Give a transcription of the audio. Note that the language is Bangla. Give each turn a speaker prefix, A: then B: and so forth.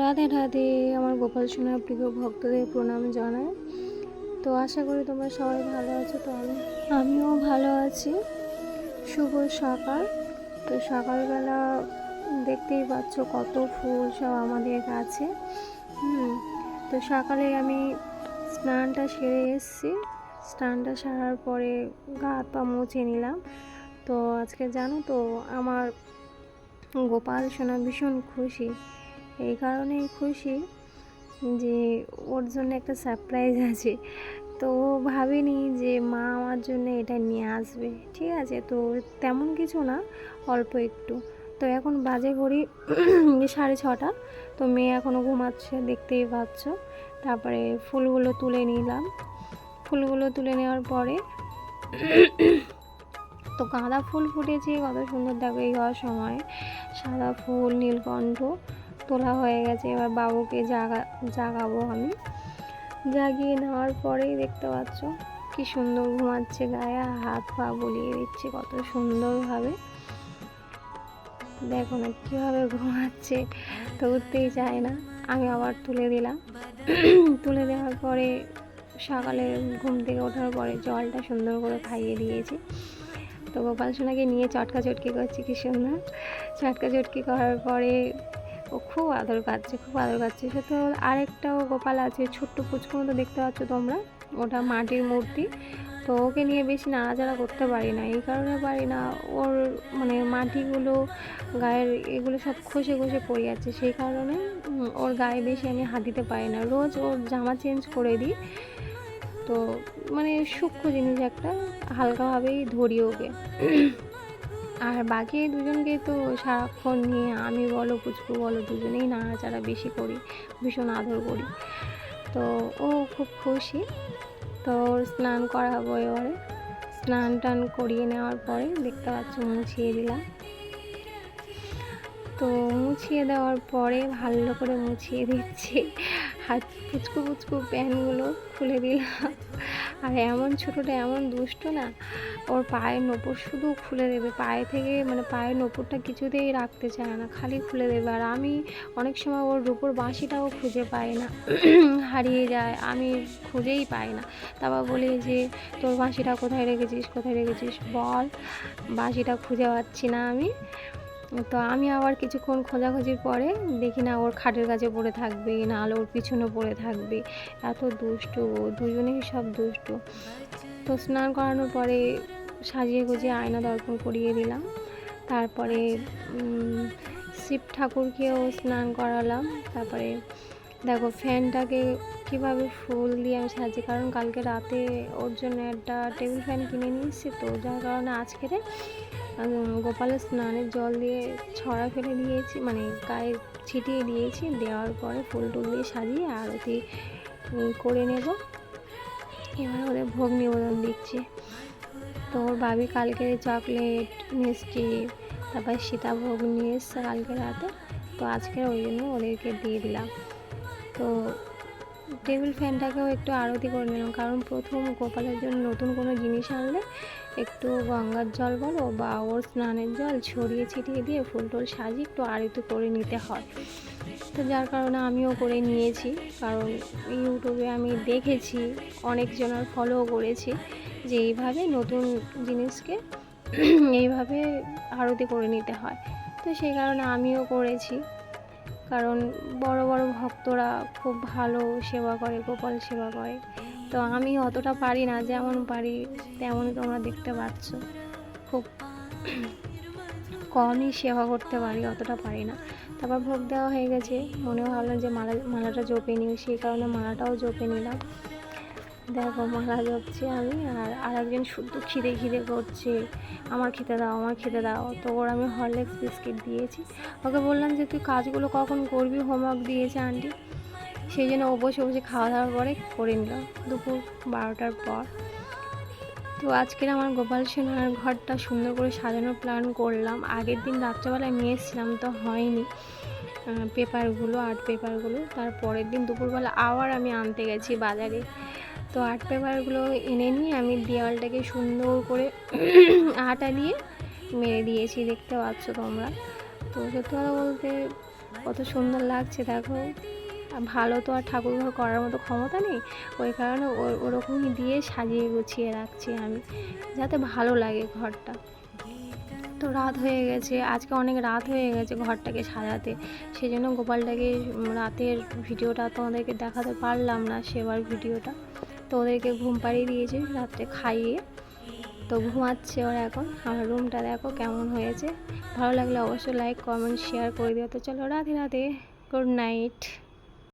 A: রাধে রাধে, আমার গোপাল সোনার প্রিয় ভক্তদের প্রণাম জানাই। তো আশা করি তোমরা সবাই ভালো আছো, তো আমি, আমিও ভালো আছি। শুভ সকাল। তো সকালবেলা দেখতেই পাচ্ছ কত ফুল সব আমাদের কাছে তো সকালে আমি স্নানটা সেরে এসেছি। স্নানটা সারার পরে গা হাত পা মুছে নিলাম। তো আজকে জানো তো, আমার গোপাল সোনা ভীষণ খুশি। এই কারণেই খুশি যে ওর জন্য একটা সারপ্রাইজ আছে। তো ও ভাবেনি যে মা আমার জন্য এটা নিয়ে আসবে। ঠিক আছে, তো তেমন কিছু না, অল্প একটু। তো এখন বাজে ঘড়ি সাড়ে ছটা। তো মেয়ে এখনও ঘুমাচ্ছে, দেখতেই পাচ্ছ। তারপরে ফুলগুলো তুলে নিলাম। ফুলগুলো তুলে নেওয়ার পরে তো গাঁদা ফুল ফুটেছে, কত সুন্দর দেখো এই হওয়ার সময়। সাদা ফুল, নীলকণ্ঠ তোলা হয়ে গেছে, এবার বাবুকে জাগা, জাগাবো আমি। জাগিয়ে নেওয়ার পরেই দেখতে পাচ্ছ, কি সুন্দর ঘুমাচ্ছে গায়ে হাত পা বলিয়ে দিচ্ছে, কত সুন্দরভাবে। দেখো না কীভাবে ঘুমাচ্ছে, তো উঠতেই চায় না। আমি আবার তুলে দিলাম। তুলে দেওয়ার পরে সকালে ঘুম থেকে ওঠার পরে জলটা সুন্দর করে খাইয়ে দিয়েছি। তো গোপাল সোনাকে নিয়ে চটকা চটকি করছি কি সুন্দর চটকা চটকি করার পরে ও খুব আদর পাচ্ছে, খুব আদর পাচ্ছে। সে তো আরেকটাও গোপাল আছে, ছোট্ট পুচকু মতো দেখতে পাচ্ছ তোমরা। ওটা মাটির মূর্তি। তো ওকে নিয়ে বেশি নাড়াচাড়া করতে পারি না, এই কারণে পারি না। ওর মানে মাটিগুলো, গায়ের এগুলো সব খসে খসে পড়ে যাচ্ছে। সেই কারণে ওর গায়ে বেশি আমি হাত দিতে পারি না। রোজ ওর জামা চেঞ্জ করে দিই। তো মানে সূক্ষ্ম জিনিস একটা, হালকাভাবেই ধরি ওকে। আর বাকি দুজনকে তো সারাক্ষণ নিয়ে আমি বলো, পুচকু বলো, দুজনেই নাড়াচাড়া বেশি করি, ভীষণ আদর করি। তো ও খুব খুশি। তো স্নান করাবো এবারে। স্নান টান করিয়ে নেওয়ার পরে দেখতে পাচ্ছ মুছিয়ে দিলাম। তো মুছিয়ে দেওয়ার পরে ভালো করে মুছিয়ে দিচ্ছি। হাত পুচকু পুচকু প্যান্টগুলো খুলে দিলাম। আর এমন ছোটোটা, এমন দুষ্ট না, ওর পায়ের নোপর শুধু খুলে দেবে। পায়ে থেকে মানে পায়ের নোপরটা কিছুতেই রাখতে চায় না, খালি খুলে দেবে। আর আমি অনেক সময় ওর রূপোর বাঁশিটাও খুঁজে পাই না, হারিয়ে যায়, আমি খুঁজেই পাই না। তারপর বলি যে, তোর বাঁশিটা কোথায় রেখেছিস কোথায় রেখেছিস বল? বাঁশিটা খুঁজে পাচ্ছি না আমি। তো আমি আবার কিছুক্ষণ খোঁজাখুঁজির পরে দেখি না ওর খাটের কাছে পড়ে থাকবে, না হলে ওর পিছনে পড়ে থাকবে। এত দুষ্টু, দুজনেই সব দুষ্টু। তো স্নান করানোর পরে সাজিয়ে গুজিয়ে আয়না দর্পণ করিয়ে দিলাম। তারপরে শিব ঠাকুরকেও স্নান করালাম। তারপরে, দেখো ফ্যানটাকে কীভাবে ফুল দিয়ে আমি সাজি, কারণ কালকে রাতে ওর জন্য একটা টেবিল ফ্যান কিনে নিয়ে এসেছি তো, যার কারণে আজকের গোপালের স্নানের জল দিয়ে ছড়া ফেলে দিয়েছি মানে গায়ে ছিটিয়ে দিয়েছি, দেওয়ার পরে ফুল টুল দিয়ে সাজিয়ে আরতি করে নেব। এবার ওদের ভোগ নিবেদন দিচ্ছি। তো ওর ভাবি কালকে চকলেট, মিষ্টি, তারপর সীতাভোগ নিয়ে এসছে কালকে রাতে। তো আজকে ওই জন্য ওদেরকে দিয়ে দিলাম। তো টেবিল ফ্যানটাকেও একটু আরতি করে নিলাম। কারণ প্রথম গোপালের জন্য নতুন কোনো জিনিস আনলে একটু গঙ্গার জল বলো বা ওর স্নানের জল ছড়িয়ে ছিটিয়ে দিয়ে ফুল টুল সাজিয়ে একটু আরতি করে নিতে হয়। তো যার কারণে আমিও করে নিয়েছি। কারণ ইউটিউবে আমি দেখেছি, অনেকজনের ফলো করেছি যে এইভাবে নতুন জিনিসকে এইভাবে আরতি করে নিতে হয়। তো সেই কারণে আমিও করেছি। কারণ বড় বড় ভক্তরা খুব ভালো সেবা করে, গোপাল সেবা করে। তো আমি অতটা পারি না, যেমন পারি, তেমনই তোমরা দেখতে পাচ্ছ। খুব কমই সেবা করতে পারি, অতটা পারি না। তারপর ভোগ দেওয়া হয়ে গেছে মনে ভাবলাম যে মালা, মালাটা জপে নিই, সেই কারণে মালাটাও জপে নিলাম। দেখো মালা জপছি আমি আর আরেকজন শুধু খিদে খিদে করছে। আমার খেতে দাও, আমার খেতে দাও। তো ওর আমি হরলিক্স বিস্কিট দিয়েছি। ওকে বললাম যে, তুই কাজগুলো কখন করবি? হোমওয়ার্ক দিয়েছে আন্টি। সেই জন্য ও বসে বসে খাওয়া দাওয়ার পরে করে নিলাম দুপুর বারোটার পর। তো আজকের আমার গোপাল সোনার ঘরটা সুন্দর করে সাজানোর প্ল্যান করলাম। আগের দিন রাত্রেবেলায় নিয়ে তো হয়নি। পেপারগুলো আর্ট পেপারগুলো তার পরের দিন দুপুরবেলা আবার আমি আনতে গেছি বাজারে। তো আর্ট পেপারগুলো এনে নিয়ে আমি দেওয়ালটাকে সুন্দর করে আটা দিয়ে মেরে দিয়েছি, দেখতে পাচ্ছ তোমরা। তো সত্যি কথা বলতে কত সুন্দর লাগছে, দেখো। ভালো তো আর ঠাকুর ঘর করার মতো ক্ষমতা নেই, ওই কারণে ওরকমই দিয়ে সাজিয়ে গুছিয়ে রাখছি আমি, যাতে ভালো লাগে ঘরটা। তো রাত হয়ে গেছে, আজকে অনেক রাত হয়ে গেছে ঘরটাকে সাজাতে সেই জন্য গোপালটাকে রাতের ভিডিওটা তোমাদেরকে দেখাতে পারলাম না, সেবার ভিডিওটা। তো ওদেরকে ঘুম পাড়িয়ে দিয়েছি রাত্রে খাইয়ে। তো ঘুমাচ্ছে ওরা এখন। আমার রুমটা দেখো কেমন হয়েছে। ভালো লাগলে অবশ্যই লাইক কমেন্ট শেয়ার করে দিও। তো চলো রাধে রাধে গুড নাইট